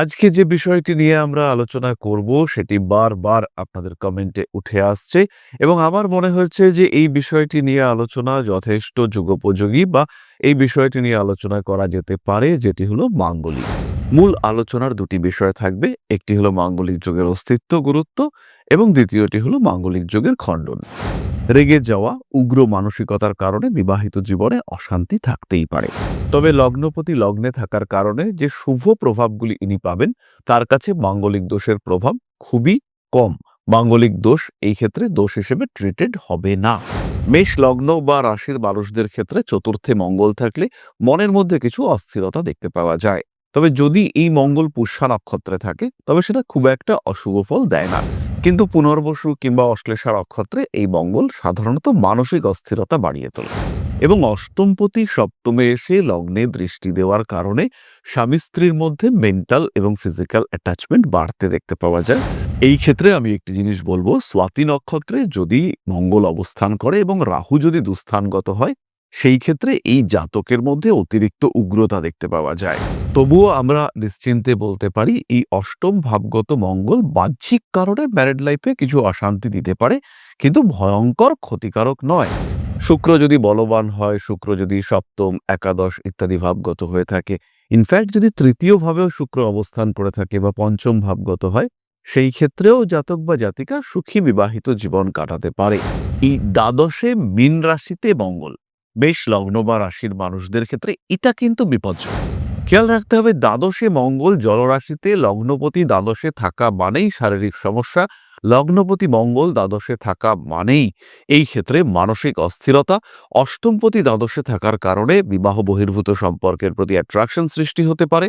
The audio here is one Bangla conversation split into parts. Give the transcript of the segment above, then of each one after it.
আজকে যে বিষয়টি নিয়ে আমরা আলোচনা করব, সেটি বারবার আপনাদের কমেন্টে উঠে আসছে এবং আমার মনে হচ্ছে যে এই বিষয়টি নিয়ে আলোচনা যথেষ্ট যুগোপযোগী বা এই বিষয়টি নিয়ে আলোচনা করা যেতে পারে, যেটি হলো মাঙ্গলিক। মূল আলোচনার দুটি বিষয় থাকবে। একটি হলো মাঙ্গলিক যুগের অস্তিত্ব গুরুত্ব এবং দ্বিতীয়টি হলো মাঙ্গলিক যুগের খণ্ডন। রেগে যাওয়া উগ্র মানসিকতার কারণে বিবাহিত জীবনে অশান্তি থাকতেই পারে। তবে লগ্নপতি লগ্নে থাকার কারণে যে শুভ প্রভাবগুলি ইনি পাবেন, তার কাছে মাঙ্গলিক দোষের প্রভাব খুবই কম। মাঙ্গলিক দোষ এই ক্ষেত্রে দোষ হিসেবে ট্রিটেড হবে না। মেষ লগ্ন বা রাশির মানুষদের ক্ষেত্রে চতুর্থে মঙ্গল থাকলে মনের মধ্যে কিছু অস্থিরতা দেখতে পাওয়া যায়। তবে যদি এই মঙ্গল পুষ্যা নক্ষত্রে থাকে, তবে সেটা খুব একটা অশুভ ফল দেয় না। কিন্তু পুনর্বসু কিংবা অশ্লেষা নক্ষত্রে এই মঙ্গল সাধারণত মানসিক অস্থিরতা বাড়িয়ে তোলে এবং অষ্টমপতি সপ্তমে এসে লগ্নে দৃষ্টি দেওয়ার কারণে স্বামী স্ত্রীর মধ্যে মেন্টাল এবং ফিজিক্যাল অ্যাটাচমেন্ট বাড়তে দেখতে পাওয়া যায়। এই ক্ষেত্রে আমি একটি জিনিস বলব, স্বাতি নক্ষত্রে যদি মঙ্গল অবস্থান করে এবং রাহু যদি দুস্থানগত হয় সেই ক্ষেত্রে এই জাতকের মধ্যে অতিরিক্ত উগ্রতা দেখতে পাওয়া যায়। তবুও আমরা নিশ্চিন্তে বলতে পারি, এই অষ্টম ভাবগত মঙ্গল বাহ্যিক কারণে ম্যারেড লাইফে কিছু অশান্তি দিতে পারে, কিন্তু ভয়ঙ্কর ক্ষতিকারক নয়। শুক্র যদি বলবান হয়, শুক্র যদি সপ্তম, একাদশ ইত্যাদি ভাবগত হয়ে থাকে ইনফ্যাক্ট যদি তৃতীয় ভাবেও শুক্র অবস্থান করে থাকে বা পঞ্চম ভাবগত হয়, সেই ক্ষেত্রেও জাতক বা জাতিকা সুখী বিবাহিত জীবন কাটাতে পারে। এই দ্বাদশে মীন রাশিতে মঙ্গল। বেশ লগ্ন বা রাশির মানুষদের ক্ষেত্রে এটা কিন্তু বিপজ্জনক। খেয়াল রাখতে হবে, দ্বাদশে মঙ্গল জলরাশিতে লগ্নপতি দ্বাদশে থাকা মানেই শারীরিক সমস্যা, লগ্নপতি মঙ্গল দ্বাদশে থাকা মানেই এই ক্ষেত্রে মানসিক অস্থিরতা, অষ্টমপতি দ্বাদশে থাকার কারণে বিবাহ বহির্ভূত সম্পর্কের প্রতি অ্যাট্রাকশন সৃষ্টি হতে পারে।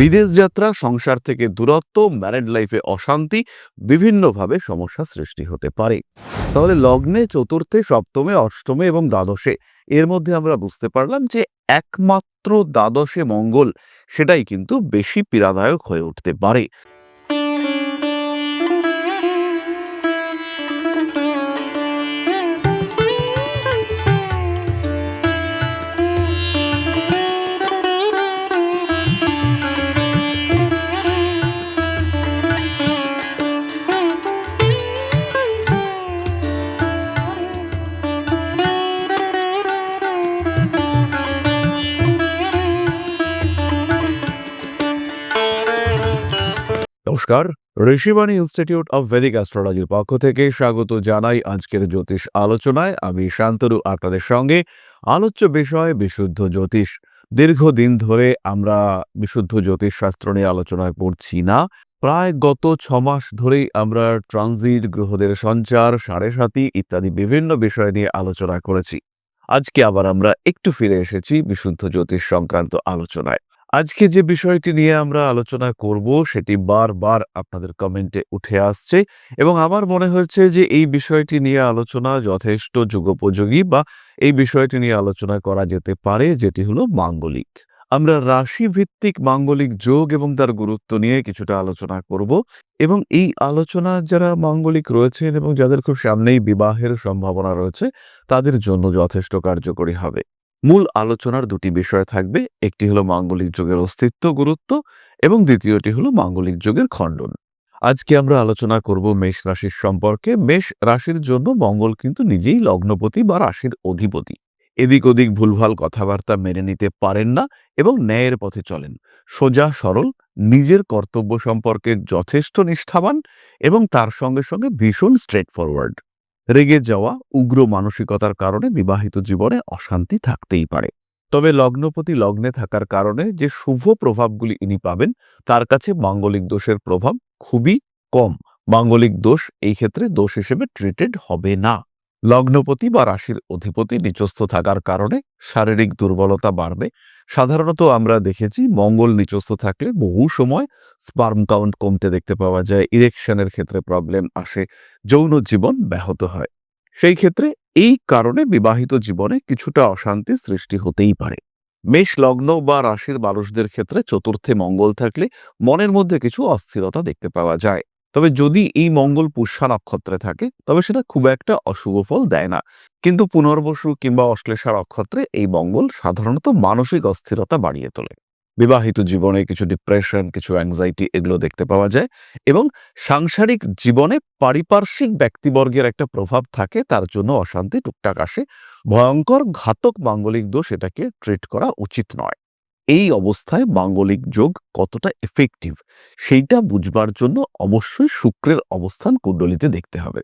বিদেশ যাত্রা, সংসার থেকে দূরত্ব ম্যারেড লাইফে অশান্তি বিভিন্নভাবে সমস্যা সৃষ্টি হতে পারে। তাহলে লগ্নে চতুর্থে, সপ্তমে, অষ্টমে এবং দ্বাদশে এর মধ্যে আমরা বুঝতে পারলাম যে একমাত্র দ্বাদশে মঙ্গল সেটাই কিন্তু বেশি পীড়াদায়ক হয়ে উঠতে পারে। নমস্কার। ঋষিবাণী ইনস্টিটিউট অব ভেদিক অ্যাস্ট্রোলজির পক্ষ থেকে স্বাগত জানাই আজকের জ্যোতিষ আলোচনায়। আমি শান্তরু আপনাদের সঙ্গে আলোচ্য বিষয় বিশুদ্ধ জ্যোতিষ। দীর্ঘদিন ধরে আমরা বিশুদ্ধ জ্যোতিষ শাস্ত্র নিয়ে আলোচনায় পড়ছি না। প্রায় গত ছ মাস ধরেই আমরা ট্রানজিট, গ্রহদের সঞ্চার, সাড়ে সাতি ইত্যাদি বিভিন্ন বিষয় নিয়ে আলোচনা করেছি। আজকে আবার আমরা একটু ফিরে এসেছি বিশুদ্ধ জ্যোতিষ সংক্রান্ত আলোচনায়। আজকে যে বিষয়টি নিয়ে আমরা আলোচনা করব, সেটি বারবার আপনাদের কমেন্টে উঠে আসছে এবং আমার মনে হচ্ছে যে এই বিষয়টি নিয়ে আলোচনা যথেষ্ট যুগোপযোগী বা এই বিষয়টি নিয়ে আলোচনা করা যেতে পারে, যেটি হলো মাঙ্গলিক। আমরা রাশি ভিত্তিক মাঙ্গলিক যোগ এবং তার গুরুত্ব নিয়ে কিছুটা আলোচনা করব এবং এই আলোচনা যারা মাঙ্গলিক রয়েছেন এবং যাদের খুব সামনেই বিবাহের সম্ভাবনা রয়েছে, তাদের জন্য যথেষ্ট কার্যকরী হবে। মূল আলোচনার দুটি বিষয় থাকবে। একটি হলো মাঙ্গলিক যুগের অস্তিত্ব গুরুত্ব এবং দ্বিতীয়টি হলো মাঙ্গলিক যুগের খণ্ডন। আজকে আমরা আলোচনা করব মেষ রাশির সম্পর্কে। মেষ রাশির জন্য মঙ্গল কিন্তু নিজেই লগ্নপতি বা রাশির অধিপতি। এদিক ওদিক ভুলভাল কথাবার্তা মেনে নিতে পারেন না এবং ন্যায়ের পথে চলেন। সোজা, সরল, নিজের কর্তব্য সম্পর্কে যথেষ্ট নিষ্ঠাবান এবং তার সঙ্গে সঙ্গে ভীষণ স্ট্রেট ফরওয়ার্ড রেগে যাওয়া উগ্র মানসিকতার কারণে বিবাহিত জীবনে অশান্তি থাকতেই পারে। তবে লগ্নপতি লগ্নে থাকার কারণে যে শুভ প্রভাবগুলি ইনি পাবেন, তার কাছে মাঙ্গলিক দোষের প্রভাব খুবই কম। মাঙ্গলিক দোষ এই ক্ষেত্রে দোষ হিসেবে ট্রিটেড হবে না। লগ্নপতি বা রাশির অধিপতি নিচস্থ থাকার কারণে শারীরিক দুর্বলতা বাড়বে। সাধারণত আমরা দেখেছি মঙ্গল নিচস্থ থাকলে বহু সময় স্পার্ম কাউন্ট কমতে দেখতে পাওয়া যায় ইরেকশনের ক্ষেত্রে প্রবলেম আসে, যৌন জীবন ব্যাহত হয়। সেই ক্ষেত্রে এই কারণে বিবাহিত জীবনে কিছুটা অশান্তি সৃষ্টি হতেই পারে। মেষ লগ্ন বা রাশির মানুষদের ক্ষেত্রে চতুর্থে মঙ্গল থাকলে মনের মধ্যে কিছু অস্থিরতা দেখতে পাওয়া যায়। তবে যদি এই মঙ্গল পুষ্যা নক্ষত্রে থাকে, তবে সেটা খুব একটা অশুভ ফল দেয় না। কিন্তু পুনর্বসু কিংবা অশ্লেষা নক্ষত্রে এই মঙ্গল সাধারণত মানসিক অস্থিরতা বাড়িয়ে তোলে। বিবাহিত জীবনে কিছু ডিপ্রেশন কিছু অ্যাংজাইটি এগুলো দেখতে পাওয়া যায় এবং সাংসারিক জীবনে পারিপার্শ্বিক ব্যক্তিবর্গের একটা প্রভাব থাকে, তার জন্য অশান্তি টুকটাক আসে। ভয়ঙ্কর ঘাতক মাঙ্গলিক দোষ এটাকে ট্রিট করা উচিত নয়। এই অবস্থায় মাঙ্গলিক যোগ কতটা এফেক্টিভ সেইটা বুঝবার জন্য অবশ্যই শুক্রের অবস্থান কুণ্ডলিতে দেখতে হবে।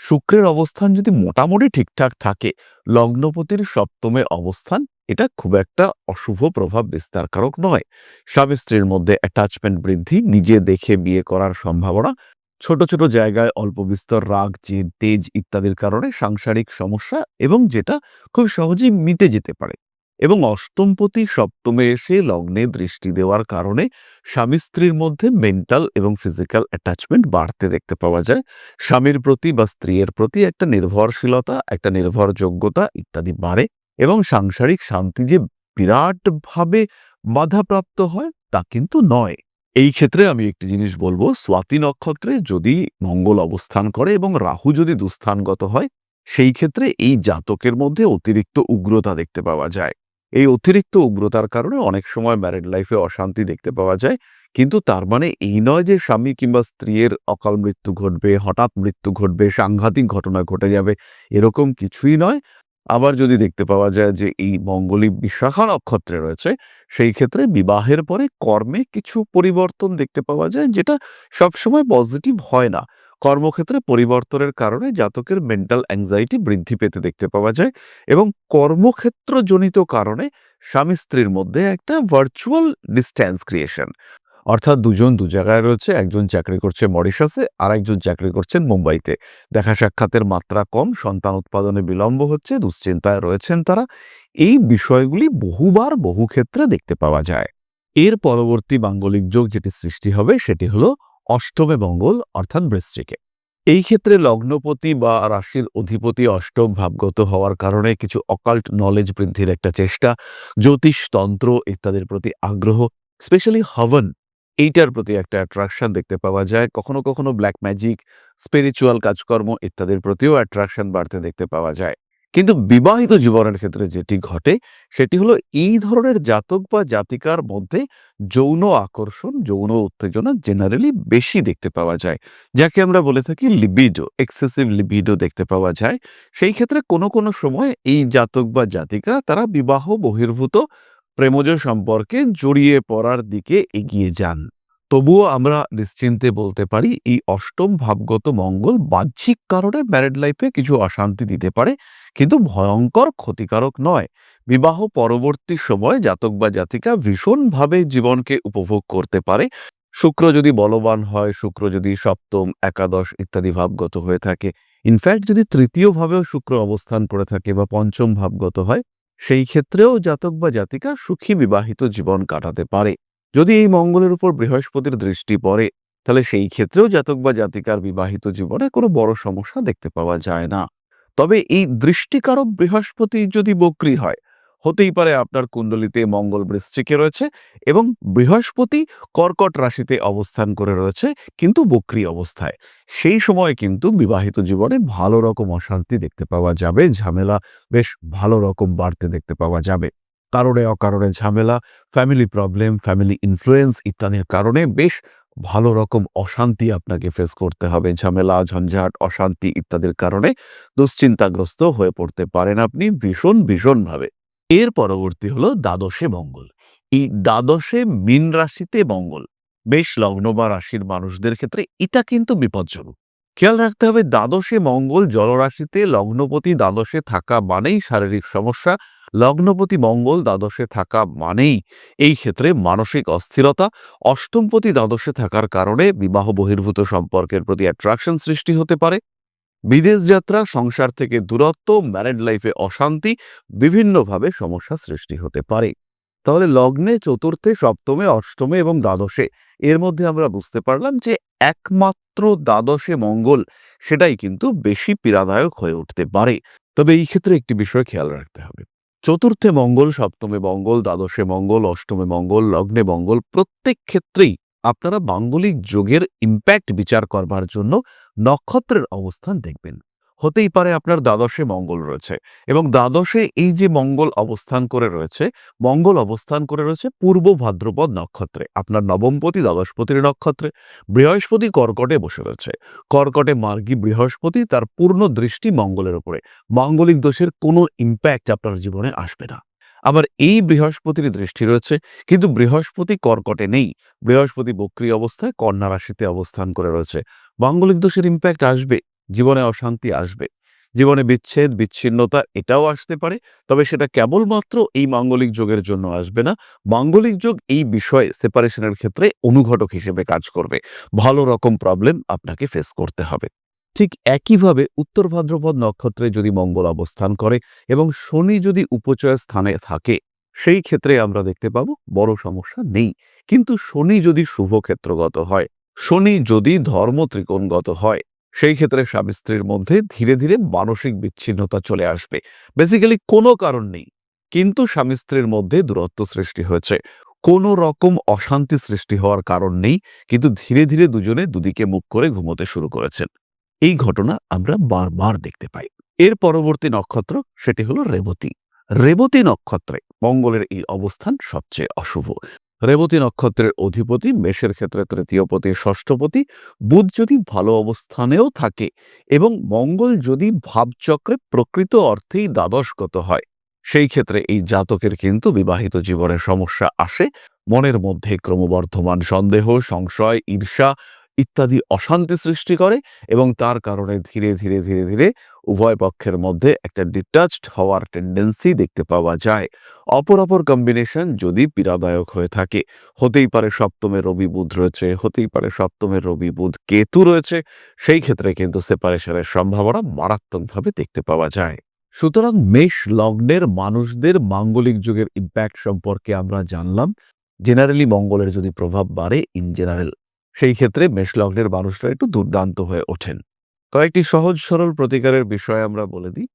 শুক্রের অবস্থান যদি মোটামুটি ঠিকঠাক থাকে, লগ্নপতির সপ্তমে অবস্থান এটা খুব একটা অশুভ প্রভাব বিস্তারকারক নয়। স্বামী স্ত্রীর মধ্যে অ্যাটাচমেন্ট বৃদ্ধি, নিজে দেখে বিয়ে করার সম্ভাবনা, ছোট ছোট জায়গায় অল্প বিস্তর রাগ, জেদ, তেজ ইত্যাদির কারণে সাংসারিক সমস্যা এবং যেটা খুব সহজেই মিটে যেতে পারে। এবং অষ্টমপতি সপ্তমে এসে লগ্নে দৃষ্টি দেওয়ার কারণে স্বামী স্ত্রীর মধ্যে মেন্টাল এবং ফিজিক্যাল অ্যাটাচমেন্ট বাড়তে দেখতে পাওয়া যায়। স্বামীর প্রতি বা স্ত্রীর প্রতি একটা নির্ভরশীলতা, একটা নির্ভরযোগ্যতা ইত্যাদি বাড়ে এবং সাংসারিক শান্তি যে বিরাটভাবে বাধাপ্রাপ্ত হয় তা কিন্তু নয়। এই ক্ষেত্রে আমি একটি জিনিস বলব, স্বাতি নক্ষত্রে যদি মঙ্গল অবস্থান করে এবং রাহু যদি দুস্থানগত হয়, সেই ক্ষেত্রে এই জাতকের মধ্যে অতিরিক্ত উগ্রতা দেখতে পাওয়া যায়। এই অতিরিক্ত উগ্রতার কারণে অনেক সময় ম্যারিড লাইফে অশান্তি দেখতে পাওয়া যায়। কিন্তু তার মানে এই নয় যে স্বামী কিংবা স্ত্রীর অকাল মৃত্যু ঘটবে, হঠাৎ মৃত্যু ঘটবে, সাংঘাতিক ঘটনা ঘটে যাবে, এরকম কিছুই নয়। আবার যদি দেখতে পাওয়া যায় যে এই মঙ্গলী বিশাখা নক্ষত্রে রয়েছে, সেই ক্ষেত্রে বিবাহের পরে কর্মে কিছু পরিবর্তন দেখতে পাওয়া যায় যেটা সবসময় পজিটিভ হয় না। কর্মক্ষেত্রে পরিবর্তনের কারণে জাতকের মেন্টাল অ্যাংজাইটি বৃদ্ধি পেতে দেখতে পাওয়া যায় এবং কর্মক্ষেত্রজনিত কারণে স্বামী স্ত্রীর মধ্যে একটা ভার্চুয়াল ডিস্ট্যান্স ক্রিয়েশন অর্থাৎ দুজন দু জায়গায় রয়েছে, একজন চাকরি করছে মরিশাসে আর একজন চাকরি করছেন মুম্বাইতে। দেখা সাক্ষাতের মাত্রা কম, সন্তান উৎপাদনে বিলম্ব হচ্ছে, দুশ্চিন্তায় রয়েছেন তারা। এই বিষয়গুলি বহুবার বহু ক্ষেত্রে দেখতে পাওয়া যায়। এর পরবর্তী মাঙ্গলিক যোগ যেটি সৃষ্টি হবে, সেটি হলো অষ্টমে মঙ্গল, অর্থাৎ বৃশ্চিকে। এই ক্ষেত্রে লগ্নপতি বা রাশির অধিপতি অষ্টম ভাবগত হওয়ার কারণে কিছু অকাল্ট নলেজ বৃদ্ধির একটা চেষ্টা, জ্যোতিষ, তন্ত্র ইত্যাদির প্রতি আগ্রহ স্পেশালি হবন, এইটার প্রতি একটা অ্যাট্রাকশন দেখতে পাওয়া যায়। কখনো কখনো ব্ল্যাক ম্যাজিক স্পিরিচুয়াল কাজকর্ম ইত্যাদির প্রতিও অ্যাট্রাকশন বাড়তে দেখতে পাওয়া যায়। কিন্তু বিবাহিত জীবনের ক্ষেত্রে যেটি ঘটে, সেটি হলো এই ধরনের জাতক বা জাতিকার মধ্যে যৌন আকর্ষণ, যৌন উত্তেজনা জেনারেলি বেশি দেখতে পাওয়া যায়। যাকে আমরা বলে থাকি লিবিডো এক্সেসিভ লিবিডো দেখতে পাওয়া যায়। সেই ক্ষেত্রে কোনো কোনো সময় এই জাতক বা জাতিকা তারা বিবাহ বহির্ভূত প্রেমজ সম্পর্কে জড়িয়ে পড়ার দিকে এগিয়ে যান। তবুও আমরা নিশ্চিন্তে বলতে পারি, এই অষ্টম ভাবগত মঙ্গল বাহ্যিক কারণে ম্যারেড লাইফে কিছু অশান্তি দিতে পারে, কিন্তু ভয়ঙ্কর, ক্ষতিকারক নয়। বিবাহ পরবর্তী সময় জাতক বা জাতিকা ভীষণভাবে জীবনকে উপভোগ করতে পারে। শুক্র যদি বলবান হয়, শুক্র যদি সপ্তম, একাদশ ইত্যাদি ভাবগত হয়ে থাকে ইনফ্যাক্ট যদি তৃতীয় ভাবেও শুক্র অবস্থান করে থাকে বা পঞ্চম ভাবগত হয়, সেই ক্ষেত্রেও জাতক বা জাতিকা সুখী বিবাহিত জীবন কাটাতে পারে। যদি এই মঙ্গলের উপর বৃহস্পতির দৃষ্টি পড়ে, তাহলে সেই ক্ষেত্রেও জাতক বা জাতিকার বিবাহিত জীবনে কোনো বড় সমস্যা দেখতে পাওয়া যায় না। তবে এই দৃষ্টিকারক বৃহস্পতি যদি বক্রি হয়, হতেই পারে আপনার কুণ্ডলিতে মঙ্গল বৃশ্চিকে রয়েছে এবং বৃহস্পতি কর্কট রাশিতে অবস্থান করে রয়েছে, কিন্তু বক্রি অবস্থায়। সেই সময় কিন্তু বিবাহিত জীবনে ভালো রকম অশান্তি দেখতে পাওয়া যাবে, ঝামেলা বেশ ভালো রকম বাড়তে দেখতে পাওয়া যাবে। কারণে অকারণে ঝামেলা ফ্যামিলি প্রবলেম ফ্যামিলি ইনফ্লুয়েন্স ইত্যাদির কারণে বেশ ভালো রকম অশান্তি আপনাকে ফেস করতে হবে। ঝামেলা, ঝঞ্ঝাট, অশান্তি ইত্যাদির কারণে দুশ্চিন্তাগ্রস্ত হয়ে পড়তে পারেন আপনি ভীষণ, ভীষণভাবে। এর পরবর্তী হলো দ্বাদশে মঙ্গল। এই দ্বাদশে মীন রাশিতে মঙ্গল। বেশ লগ্ন বা রাশির মানুষদের ক্ষেত্রে এটা কিন্তু বিপজ্জনক। খেয়াল রাখতে হবে, দ্বাদশে মঙ্গল জলরাশিতে লগ্নপতি দ্বাদশে থাকা মানেই শারীরিক সমস্যা। লগ্নপতি মঙ্গল দ্বাদশে থাকা মানেই এই ক্ষেত্রে মানসিক অস্থিরতা। অষ্টমপতি দ্বাদশে থাকার কারণে বিবাহ বহির্ভূত সম্পর্কের প্রতি অ্যাট্রাকশন সৃষ্টি হতে পারে। বিদেশ যাত্রা, সংসার থেকে দূরত্ব ম্যারেড লাইফে অশান্তি, বিভিন্নভাবে সমস্যা সৃষ্টি হতে পারে। তাহলে লগ্নে চতুর্থে, সপ্তমে, অষ্টমে এবং দ্বাদশে, এর মধ্যে আমরা বুঝতে পারলাম যে একমাত্র দ্বাদশে মঙ্গল সেটাই কিন্তু বেশি পীড়াদায়ক হয়ে উঠতে পারে। তবে এই ক্ষেত্রে একটি বিষয় খেয়াল রাখতে হবে। চতুর্থে মঙ্গল, সপ্তমে মঙ্গল, দ্বাদশে মঙ্গল, অষ্টমে মঙ্গল, লগ্নে মঙ্গল প্রত্যেক ক্ষেত্রেই আপনারা মাঙ্গলিক যোগের ইম্প্যাক্ট বিচার করবার জন্য নক্ষত্রের অবস্থান দেখবেন। হতেই পারে আপনার দ্বাদশে মঙ্গল রয়েছে। এবং দ্বাদশে এই যে মঙ্গল অবস্থান করে রয়েছে, মঙ্গল অবস্থান করে রয়েছে পূর্ব ভাদ্রপদ নক্ষত্রে। আপনার নবমপতি, দ্বাদশপতির নক্ষত্রে বৃহস্পতি কর্কটে বসে রয়েছে। কর্কটে মার্গী বৃহস্পতি, তার পূর্ণ দৃষ্টি মঙ্গলের উপরে। মাঙ্গলিক দোষের কোনো ইম্প্যাক্ট আপনার জীবনে আসবে না। আবার এই বৃহস্পতির দৃষ্টি রয়েছে, কিন্তু বৃহস্পতি কর্কটে নেই। বৃহস্পতি বক্রী অবস্থায় কন্যা রাশিতে অবস্থান করে রয়েছে। মাঙ্গলিক দোষের ইম্প্যাক্ট আসবে। জীবনে অশান্তি আসবে। জীবনে বিচ্ছেদ, বিচ্ছিন্নতা এটাও আসতে পারে, তবে সেটা কেবলমাত্র এই মাঙ্গলিক যোগের জন্য আসবে না। মাঙ্গলিক যোগ এই বিষয়ে সেপারেশনের ক্ষেত্রে অনুঘটক হিসেবে কাজ করবে। ভালো রকম প্রবলেম আপনাকে ফেস করতে হবে। ঠিক একইভাবে উত্তর ভাদ্রপদ নক্ষত্রে যদি মঙ্গল অবস্থান করে এবং শনি যদি উপচয় স্থানে থাকে, সেই ক্ষেত্রে আমরা দেখতে পাবো বড় সমস্যা নেই। কিন্তু শনি যদি শুভ ক্ষেত্রগত হয়, শনি যদি ধর্ম ত্রিকোণগত হয় সেই ক্ষেত্রে স্বামী স্ত্রীর মধ্যে ধীরে ধীরে মানসিক বিচ্ছিন্নতা চলে আসবে। বেসিক্যালি কোনো কারণ নেই, কিন্তু স্বামী স্ত্রীর মধ্যে দূরত্ব সৃষ্টি হয়েছে। কোনো রকম অশান্তি সৃষ্টি হওয়ার কারণ নেই, কিন্তু ধীরে ধীরে দুজনে দুদিকে মুখ করে ঘুমোতে শুরু করেছেন। এই ঘটনা আমরা বারবার দেখতে পাই। এর পরবর্তী নক্ষত্র সেটি হলো রেবতী। রেবতী নক্ষত্রে মঙ্গলের এই অবস্থান সবচেয়ে অশুভ। রেবতী নক্ষত্রের অধিপতি, মেষের ক্ষেত্রে তৃতীয়পতি ষষ্ঠপতি বুধ যদি ভালো অবস্থানেও থাকে এবং মঙ্গল যদি ভাবচক্রে প্রকৃত অর্থেই দ্বাদশগত হয়, সেই ক্ষেত্রে এই জাতকের কিন্তু বিবাহিত জীবনের সমস্যা আসে। মনের মধ্যে ক্রমবর্ধমান সন্দেহ, সংশয়, ঈর্ষা ইত্যাদি অশান্তি সৃষ্টি করে এবং তার কারণে ধীরে ধীরে ধীরে ধীরে উভয় পক্ষের মধ্যে একটা ডিটাচড হওয়ার টেন্ডেন্সি দেখতে পাওয়া যায়। অপর অপর কম্বিনেশন যদি পীড়াদায়ক হয়ে থাকে, হতেই পারে সপ্তমে রবি বুধ রয়েছে, হতেই পারে সপ্তমে রবি বুধ কেতু রয়েছে, সেই ক্ষেত্রে কিন্তু সেপারেশনের সম্ভাবনা মারাত্মকভাবে দেখতে পাওয়া যায়। সুতরাং মেষ লগ্নের মানুষদের মাঙ্গলিক যুগের ইম্প্যাক্ট সম্পর্কে আমরা জানলাম। জেনারেলি মঙ্গলের যদি প্রভাব বাড়ে ইন জেনারেল সেই ক্ষেত্রে মেষলগ্নের মানুষরা একটু দুর্দান্ত হয়ে ওঠেন। কয়েকটি সহজ সরল প্রতিকারের বিষয় আমরা বলে দিই।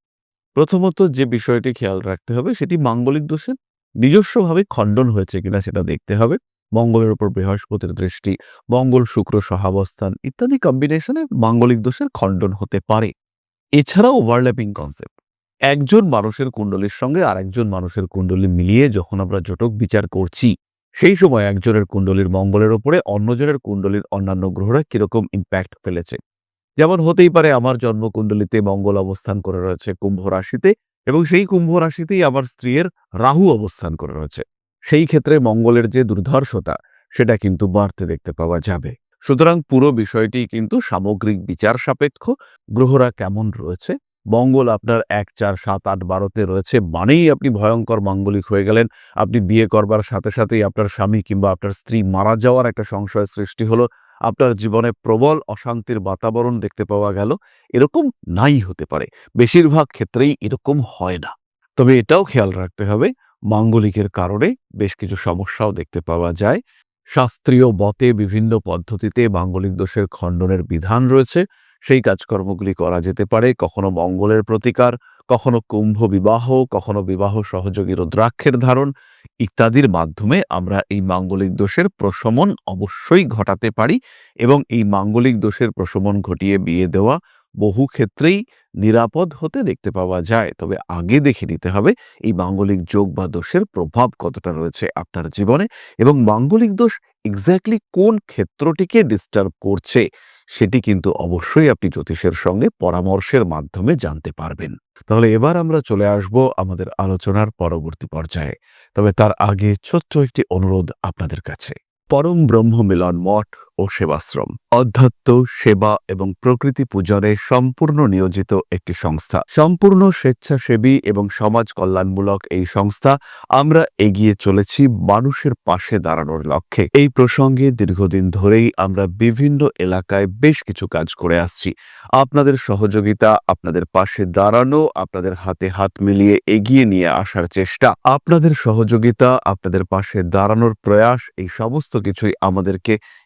প্রথমত যে বিষয়টি খেয়াল রাখতে হবে সেটি মাঙ্গলিক দোষের নিজস্বভাবে খণ্ডন হয়েছে কিনা সেটা দেখতে হবে। মঙ্গলের উপর বৃহস্পতির দৃষ্টি, মঙ্গল, শুক্র, সহাবস্থান ইত্যাদি কম্বিনেশনে মাঙ্গলিক দোষের খণ্ডন হতে পারে। এছাড়াও ওভারল্যাপিং কনসেপ্ট একজন মানুষের কুণ্ডলীর সঙ্গে আরেকজন মানুষের কুণ্ডলী মিলিয়ে যখন আমরা জটক বিচার করছি সেই সময় একজনের কুণ্ডলীর মঙ্গলের ওপরে অন্যজনের কুণ্ডলীর অন্যান্য গ্রহরা কীরকম ইম্প্যাক্ট ফেলেছে। যেমন হতেই পারে আমার জন্মকুণ্ডলিতে মঙ্গল অবস্থান করে রয়েছে কুম্ভ রাশিতে এবং সেই কুম্ভ রাশিতেই আমার স্ত্রীর রাহু অবস্থান করে রয়েছে। সেই ক্ষেত্রে মঙ্গলের যে দুর্ধর্ষতা, সেটা কিন্তু বাড়তে দেখতে পাওয়া যাবে। সুতরাং পুরো বিষয়টি কিন্তু সামগ্রিক বিচার সাপেক্ষ, গ্রহরা কেমন রয়েছে মঙ্গল আপনার এক, চার, সাত, আট, বারোতে রয়েছে। মানেই আপনি ভয়ঙ্কর মাঙ্গলিক হয়ে গেলেন। আপনি বিয়ে করবার সাথে সাথেই আপনার স্বামী কিংবা আপনার স্ত্রী মারা যাওয়ার একটা সংশয় সৃষ্টি হলো। আপনার জীবনে প্রবল অশান্তির বাতাবরণ দেখতে পাওয়া গেল। এরকম নাই হতে পারে। বেশিরভাগ ক্ষেত্রেই এরকম হয় না। তবে এটাও খেয়াল রাখতে হবে, মাঙ্গলিকের কারণে বেশ কিছু সমস্যাও দেখতে পাওয়া যায়। শাস্ত্রীয় বতে বিভিন্ন পদ্ধতিতে মাঙ্গলিক দোষের খণ্ডনের বিধান রয়েছে। সেই কাজকর্মগুলি করা যেতে পারে। কখনো মঙ্গলের প্রতিকার, কখনো কুম্ভ বিবাহ, কখনো বিবাহ সহযোগী রুদ্রাক্ষের ধারণ ইত্যাদির মাধ্যমে আমরা এই মাঙ্গলিক দোষের প্রশমন অবশ্যই ঘটাতে পারি এবং এই মাঙ্গলিক দোষের প্রশমন ঘটিয়ে বিয়ে দেওয়া বহু ক্ষেত্রেই নিরাপদ হতে দেখতে পাওয়া যায়। তবে আগে দেখে নিতে হবে এই মাঙ্গলিক যোগ বা দোষের প্রভাব কতটা রয়েছে আপনার জীবনে এবং মাঙ্গলিক দোষ এক্স্যাক্টলি কোন ক্ষেত্রটিকে ডিস্টার্ব করছে। সেটি কিন্তু অবশ্যই আপনি জ্যোতিষের সঙ্গে পরামর্শের মাধ্যমে জানতে পারবেন। তাহলে এবার আমরা চলে আসব আমাদের আলোচনার পরবর্তী পর্যায়ে। তবে তার আগে ছোট্ট একটি অনুরোধ আপনাদের কাছে। পরম ব্রহ্ম মিলন মঠ ও সেবাশ্রম। অধ্যাত্ম সেবা এবং প্রকৃতি পূজনে সম্পূর্ণ নিয়োজিত একটি সংস্থা। সম্পূর্ণ স্বেচ্ছাসেবী এবং সমাজ কল্যাণমূলক এই সংস্থা আমরা এগিয়ে চলেছি মানুষের পাশে দাঁড়ানোর লক্ষ্যে। এই প্রসঙ্গে দীর্ঘদিন ধরেই আমরা বিভিন্ন এলাকায় বেশ কিছু কাজ করে আসছি। আপনাদের সহযোগিতা, আপনাদের পাশে দাঁড়ানো, আপনাদের হাতে হাত মিলিয়ে এগিয়ে নিয়ে আসার চেষ্টা, আপনাদের সহযোগিতা, আপনাদের পাশে দাঁড়ানোর প্রয়াস, এই সমস্ত কিছুই আমাদেরকে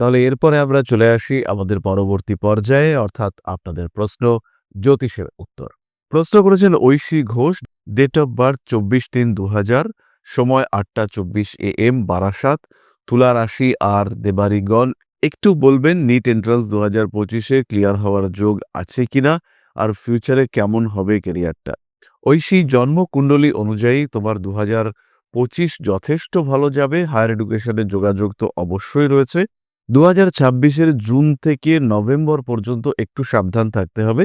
তাহলে এরপরে আমরা চলে আসি আমাদের পরবর্তী পর্যায়ে, অর্থাৎ আপনাদের প্রশ্ন জ্যোতিষের উত্তর। প্রশ্ন করেছেন Aishi Ghosh date of birth চব্বিশ তিন দু সময় আটটা চব্বিশ এ এম বারাসাত, তুলা রাশি আর দেবারিগণ, একটু বলবেন নিট এন্ট্রান্স দু হাজার পঁচিশে ক্লিয়ার হওয়ার যোগ আছে কিনা, আর ফিউচারে কেমন হবে ক্যারিয়ারটা ঐশী জন্মকুণ্ডলী অনুযায়ী তোমার দু হাজার পঁচিশ যথেষ্ট ভালো যাবে হায়ার এডুকেশনের যোগাযোগ তো অবশ্যই রয়েছে। দু হাজার জুন থেকে নভেম্বর পর্যন্ত একটু সাবধান থাকতে হবে।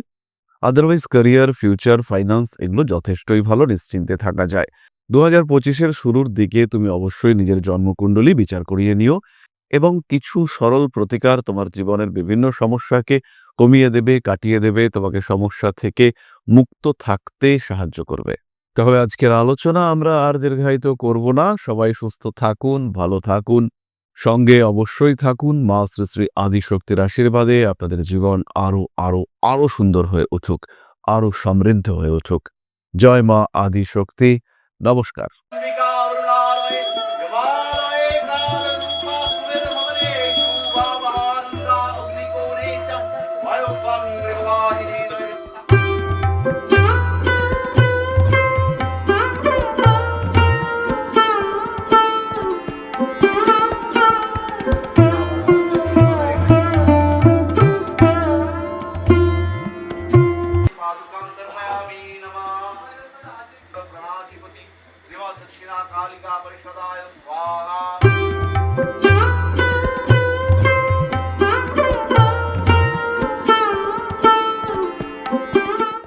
আদারওয়াইজ ক্যারিয়ার ফিউচার ফাইন্যান্স এগুলো যথেষ্টই ভালো নিশ্চিন্তে থাকা যায়। দু হাজার পঁচিশের শুরুর দিকে তুমি অবশ্যই নিজের জন্মকুণ্ডলী বিচার করিয়ে নিও এবং কিছু সরল প্রতিকার তোমার জীবনের বিভিন্ন সমস্যাকে কমিয়ে দেবে, কাটিয়ে দেবে, তোমাকে সমস্যা থেকে মুক্ত থাকতে সাহায্য করবে। তাহলে আজকের আলোচনা আমরা আর দীর্ঘায়িত করব না। সবাই সুস্থ থাকুন, ভালো থাকুন। সঙ্গে অবশ্যই থাকুন মা শ্রী শ্রী আদিশক্তির আশীর্বাদে আপনাদের জীবন আরও আরও আরও সুন্দর হয়ে উঠুক আরও সমৃদ্ধ হয়ে উঠুক। জয় মা আদিশক্তি। নমস্কার।